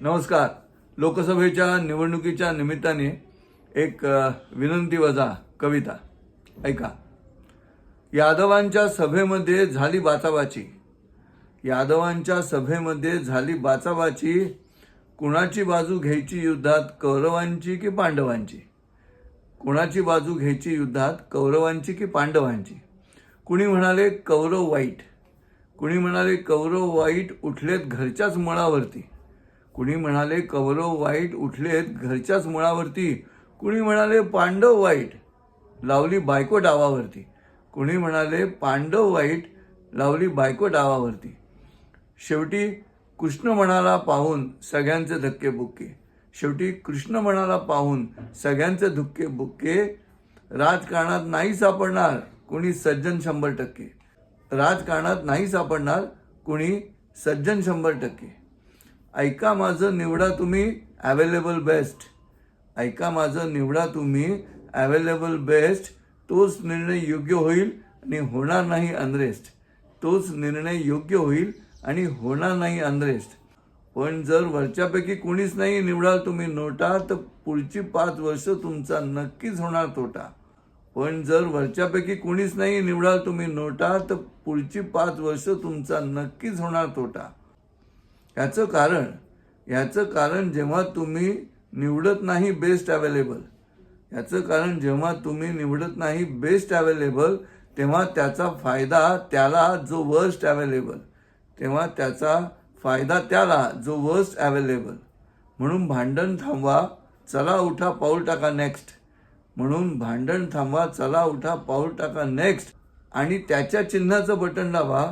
नमस्कार. लोकसभेच्या निवडणुकीच्या निमित्ताने एक विनंती वजा कविता. ऐका. यादवांच्या सभेमध्ये झाली बाचाबाची. यादवांच्या सभेमध्ये झाली बाचाबाची कुणाची बाजू घ्यायची युद्धात कौरवांची की पांडवांची? कुणाची बाजू घ्यायची युद्धात कौरवांची की पांडवांची? कुणी म्हणाले कौरव वाईट. कुणी म्हणाले कौरव वाईट उठलेत घरच्याच मुळावरती. कुणी म्हणाले कौरव वाईट उठलेत घरच्याच मुळावरती. कुणी म्हणाले पांडव वाईट लावली बायको डावावरती. कुणी म्हणाले पांडव वाईट लावली बायको डावावरती. शेवटी कृष्ण म्हणाला पाहून सगळ्यांचे धक्के बुक्के. शेवटी कृष्ण म्हणाला पाहून सगळ्यांचे धुक्के बुक्के. राजकारणात नाही सापडणार कुणी सज्जन शंभर टक्के. राजकारणात नाही सापडणार कुणी सज्जन शंभर टक्के. ऐका माझं निवडा तुम्ही अवेलेबल बेस्ट ऐका माझं निवडा तुम्ही अवेलेबल बेस्ट तोच निर्णय योग्य होईल आणि होणार नाही अनरेस्ट तोच निर्णय योग्य होईल आणि होणार नाही अनरेस्ट पण जर वरच्यापैकी कोणीच नाही निवडाल तुम्ही नोटा तर पुढची पाच वर्ष तुमचा नक्कीच होणार तोटा. पण जर वरच्यापैकी कोणीच नाही निवडाल तुम्ही नोटा तर पुढची पाच वर्ष तुमचा नक्कीच होणार तोटा. याचं कारण याचं कारण जेव्हा तुम्ही निवडत नाही बेस्ट अवेलेबल याचं कारण जेव्हा तुम्ही निवडत नाही बेस्ट अवेलेबल तेव्हा त्याचा फायदा त्याला जो वर्स्ट अवेलेबल तेव्हा त्याचा फायदा त्याला जो वर्स्ट अवेलेबल म्हणून भांडण थांबवा चला उठा पाऊल टाका नेक्स्ट म्हणून भांडण थांबवा चला उठा पाऊल टाका नेक्स्ट आणि त्याच्या चिन्हाचं बटन दाबा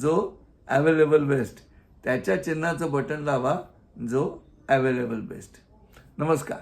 जो अवेलेबल बेस्ट त्याच्या चिन्हाचं बटन लावा जो ॲवेलेबल बेस्ट नमस्कार.